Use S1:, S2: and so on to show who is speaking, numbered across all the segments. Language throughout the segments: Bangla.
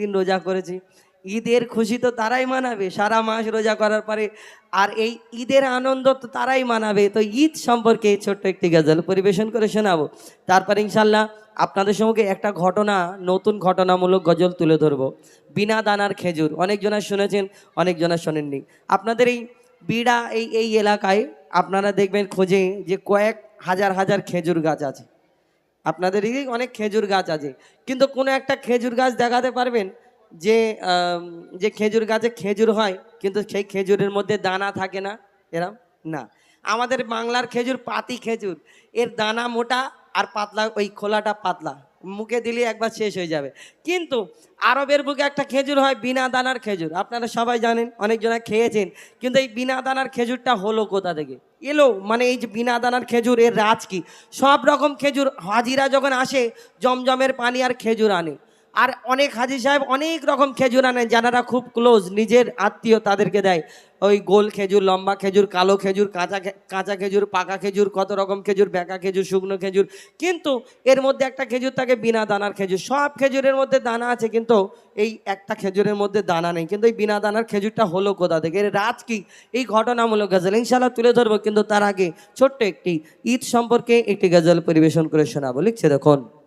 S1: দিন রোজা করেছি। ঈদের খুশি তো তারাই মানাবে, সারা মাস রোজা করার পরে। আর এই ঈদের আনন্দ তো তারাই মানাবে। তো ঈদ সম্পর্কে এই ছোট্ট একটি গজল পরিবেশন করে শোনাবো। তারপর ইনশাল্লাহ আপনাদের সঙ্গে একটা ঘটনা, নতুন ঘটনামূলক গজল তুলে ধরবো। বিনা দানার খেজুর, অনেকজনা শুনেছেন, অনেকজনা শোনেননি। আপনাদের এই বিড়া, এই এই এলাকায় আপনারা দেখবেন খোঁজে যে কয়েক হাজার হাজার খেজুর গাছ আছে। আপনাদের এদিকে অনেক খেজুর গাছ আছে। কিন্তু কোনো একটা খেজুর গাছ দেখাতে পারবেন যে যে খেজুর গাছে খেজুর হয়, কিন্তু সেই খেজুরের মধ্যে দানা থাকে না? এরম? না। আমাদের বাংলার খেজুর পাতি খেজুর। এর দানা মোটা আর পাতলা, ওই খোলাটা পাতলা। মুখে দিলে একবার শেষ হয়ে যাবে। কিন্তু আরবের বুকে একটা খেজুর হয়, বিনা দানার খেজুর। আপনারা সবাই জানেন, অনেকজনা খেয়েছেন। কিন্তু এই বিনা দানার খেজুরটা হলো কোথা থেকে? এলো মানে এই যে বিনা দানার খেজুর, এর রাজ কি? সব রকম খেজুর, হাজিরা যখন আসে, জমজমের পানি আর খেজুর আনে। আর অনেক হাজি সাহেব অনেক রকম খেজুর আনেন যারা খুব ক্লোজ নিজের আত্মীয় তাদেরকে দেয়। ওই গোল খেজুর, লম্বা খেজুর, কালো খেজুর, কাঁচা কাঁচা খেজুর, পাকা খেজুর, কত রকম খেজুর, বেঁকা খেজুর, শুকনো খেজুর। কিন্তু এর মধ্যে একটা খেজুর থাকে, বিনা দানার খেজুর। সব খেজুরের মধ্যে দানা আছে, কিন্তু এই একটা খেজুরের মধ্যে দানা নেই। কিন্তু এই বিনা দানার খেজুরটা হলো কোথা থেকে? এর রাজ কি? এই ঘটনামূলক গজল। ইনশাল্লাহ তুলে ধরবো, কিন্তু তার আগে ছোট্ট একটি ঈদ সম্পর্কে একটি গজল পরিবেশন করে শোনাবো। লিখছে দেখুন।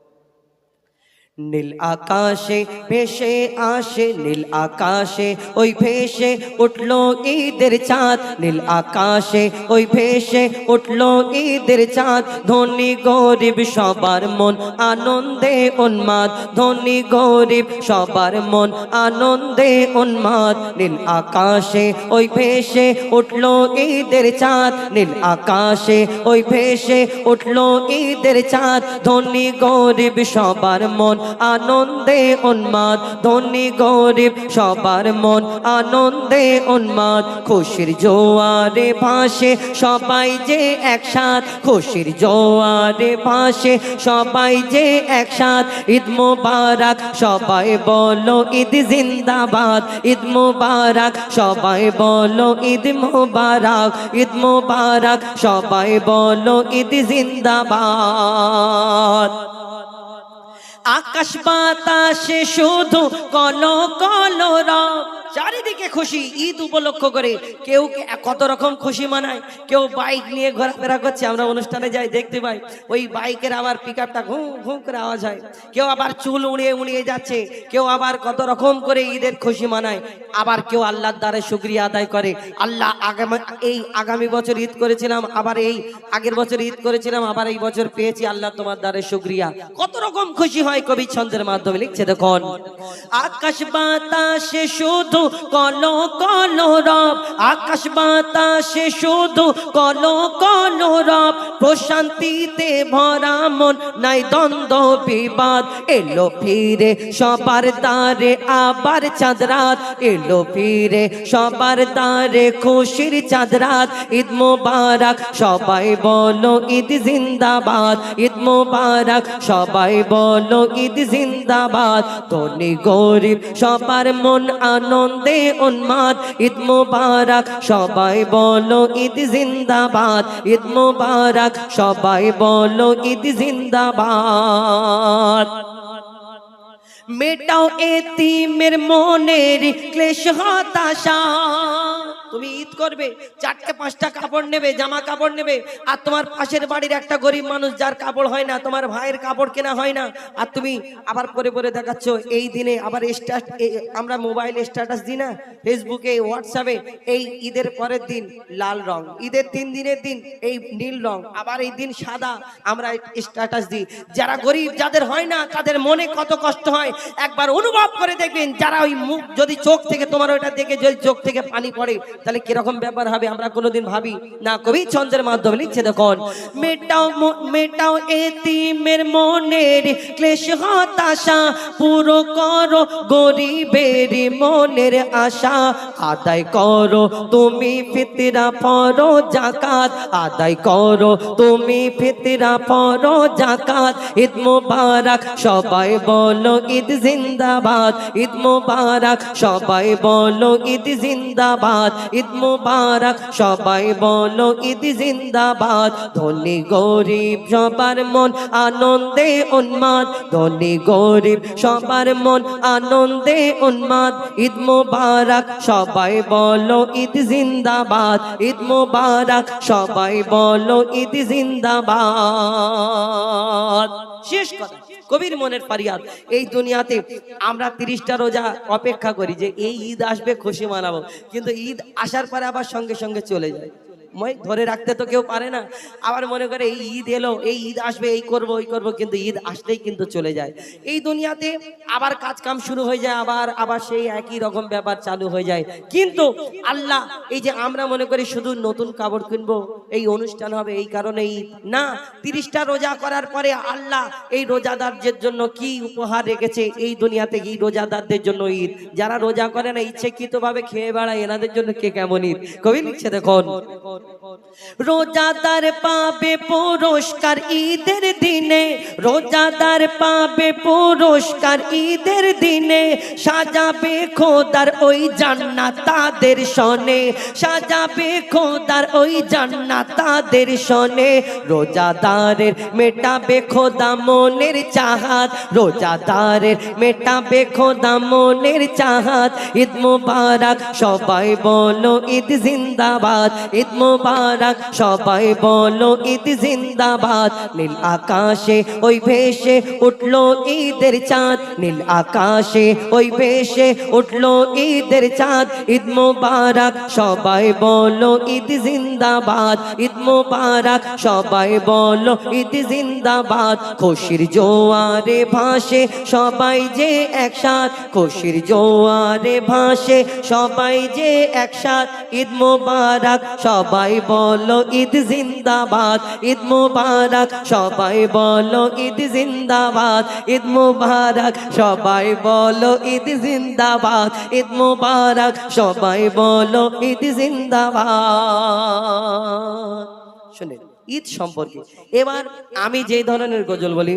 S1: নীল আকাশে ভেসে আসে, নীল আকাশে ওই ভেসে উঠল ঈদের চাঁদ। নীল আকাশে ওই ভেসে উঠল ঈদের চাঁদ। ধনী গরিব সবার মন আনন্দে উন্মাদ। ধনী গরিব সবার মন আনন্দে উন্মাদ। নীল আকাশে ওই ভেসে উঠল ঈদের চাঁদ। নীল আকাশে ওই ভেসে উঠল ঈদের চাঁদ। ধনী গরিব সবার মন আনন্দে উন্মাদ, ধনী গরিব সবার মন। আনন্দে উন্মাদ, খুশির জোয়ারে ভাসে সবাই যে একসাথ। খুশির জোয়ারে ভাসে সবাই যে একসাথ। ঈদ মোবারক, সবাই বলো ঈদ জিন্দাবাদ। ঈদ মোবারক, সবাই বলো ঈদ মোবারক। ঈদ মোবারক, সবাই বলো ঈদ জিন্দাবাদ। আকাশ বাতাসে শুধু কল কল রব। চারিদিকে খুশি, ঈদ উপলক্ষ করে। কেউ কত রকম খুশি মানায়, কেউ বাইক নিয়ে ঘোরাফেরা করছে, আমরা অনুষ্ঠানে যাই, দেখতে পাই, ওই বাইকের আবার পিক আপটা ঘুম ঘুম করে আওয়াজ হয়। কেউ আবার চুল উড়িয়ে উড়িয়ে যাচ্ছে, কেউ আবার কত রকম করে ঈদের খুশি মানায়, আবার কেউ আল্লাহর দ্বারে শুক্রিয়া আদায় করে। আল্লাহ এই আগামী বছর ঈদ করেছিলাম, আবার এই আগের বছর ঈদ করেছিলাম, আবার এই বছর পেয়েছি, আল্লাহ তোমার দ্বারে শুক্রিয়া। কত রকম খুশি হয় কবি ছন্দের মাধ্যমে, লিখছে দেখুন। আকাশ বাতাসে শুধু কল কল রব, আকাশ বাতাসে শুধু কল কল রব, প্রশান্তিতে ভরা মন নাই দ্বন্দ্ব, বিবাদ। এলো ফিরে সবার দ্বারে আবার চাঁদ রাত। এলো ফিরে সবার দ্বারে খুশির চাঁদ রাত। ঈদ মোবারক, সবাই বলো ঈদ জিন্দাবাদ। ঈদ মোবারক, সবাই বলো ঈদ জিন্দাবাদ। ধনী গরিব, সবার মন আনন্দে উন্মাদ, ঈদ মোবারক, সবাই বলো ঈদ জিন্দাবাদ, ঈদ মোবারক, সবাই বলো ঈদ জিন্দাবাদ। মেটাও এতিমের মনের ক্লেশ হতাশা। তুমি ঈদ করবে, চারটে পাঁচটা কাপড় নেবে, জামা কাপড় নেবে, আর তোমার পাশের বাড়ির একটা গরিব মানুষ যার কাপড় হয় না, তোমার ভাইয়ের কাপড় কেনা হয় না, আর তুমি আবার পরে পরে দেখাচ্ছ, এই দিনে আবার আমরা মোবাইলে স্ট্যাটাস দিই না ফেসবুকে হোয়াটসঅ্যাপে এই ঈদের পরের দিন লাল রং, ঈদের তিন দিনের দিন এই নীল রং, আবার এই দিন সাদা আমরা স্ট্যাটাস দিই। যারা গরিব, যাদের হয় না, তাদের মনে কত কষ্ট হয়, একবার অনুভব করে দেখবেন, যারা ওই মুখ, যদি চোখ থেকে তোমার ওইটা দেখে যদি চোখ থেকে পানি পড়ে, তাহলে কীরকম ব্যাপার হবে আমরা কোনোদিন ভাবি? না, কবি চন্দ্রের মাধ্যমে লিখছে, দেখুন। মেটাও মেটাও এতিমের মনের ক্লেশ, হতাশা পুরো করো গরিবের মনের আশা। আদায় করো তুমি ফিতরা পরো জাকাত আদায় করো তুমি ফিতরা পরো জাকাত ঈদ মুবারক, সবাই বলো ঈদ জিন্দাবাদ। ঈদ মুবারক, সবাই বলো ঈদ জিন্দাবাদ। ঈদ মুবারক, সবাই বলো ঈদ জিন্দাবাদ। ধনী গরিব, সবার মন আনন্দে উন্মাদ। ধনী গরিব, সবার মন আনন্দে উন্মাদ। ঈদ মুবারক, সবাই বলো ঈদ জিন্দাবাদ। ঈদ মুবারক, সবাই বলো ঈদ জিন্দাবাদ। শেষ কথা, কবির মনের পারিয়াদ এই দুনিয়াতে আমরা তিরিশটা রোজা অপেক্ষা করি যে এই ঈদ আসবে, খুশি মানাবো। কিন্তু ঈদ আসার পরে আবার সঙ্গে সঙ্গে চলে যায়। মই ধরে রাখতে তো কেউ পারে না। আবার মনে করে এই ঈদ এলো, এই ঈদ আসবে, এই করব, ওই করব, কিন্তু ঈদ আসলেই কিন্তু চলে যায়। এই দুনিয়াতে আবার কাজ কাম শুরু হয়ে যায়, আবার আবার সেই একই রকম ব্যাপার চালু হয়ে যায়। কিন্তু আল্লাহ, এই যে আমরা মনে করি শুধু নতুন কাপড় কিনবো, এই অনুষ্ঠান হবে এই কারণে ঈদ না, তিরিশটা রোজা করার পরে আল্লাহ এই রোজাদারদের জন্য কি উপহার রেখেছে? এই দুনিয়াতে এই রোজাদারদের জন্য ঈদ। যারা রোজা করে না, ইচ্ছেকৃতভাবে খেয়ে বেড়ায়, এনাদের জন্য কে কেমন ঈদ? কবি লিখছে দেখুন। রোজাদার পাবে পুরস্কার ঈদের দিনে, রোজাদার পাবে পুরস্কার ঈদের দিনে, সাজাবে খোদার ওই জান্নাত তাদের শনে সাজাবে খোদার ওই জান্নাত তাদের শনে রোজাদারের মেটাবে খোদা মনের চাহাত, রোজাদারের মেটাবে খোদা মনের চাহাত। ঈদ মুবারক, সবাই বলো ঈদ জিন্দাবাদ, ঈদ মুবারক, সবাই বলো, ঈদ জিন্দাবাদ। নীল আকাশে ওই ভেসে উঠল ঈদের চাঁদ। নীল আকাশে ওই ভেসে উঠল ঈদের চাঁদ। ঈদ মুবারক, সবাই বলো, ঈদ জিন্দাবাদ। ঈদ মুবারক, সবাই বলো, ঈদ জিন্দাবাদ। খুশির জোয়ারে ভাসে সবাই যে একসাথ। খুশির জোয়ারে ভাসে সবাই যে একসাথ। ঈদ মুবারক সবাই বলো ঈদ জিন্দাবাদ, ঈদ মুবারক। সবাই বলো ঈদ জিন্দাবাদ, ঈদ মুবারক। সবাই বলো ঈদ জিন্দাবাদ, ঈদ মুবারক। সবাই বলো ঈদ জিন্দাবাদ। শুনে ঈদ সম্পর্কে। এবার আমি যে ধরনের গজল বলি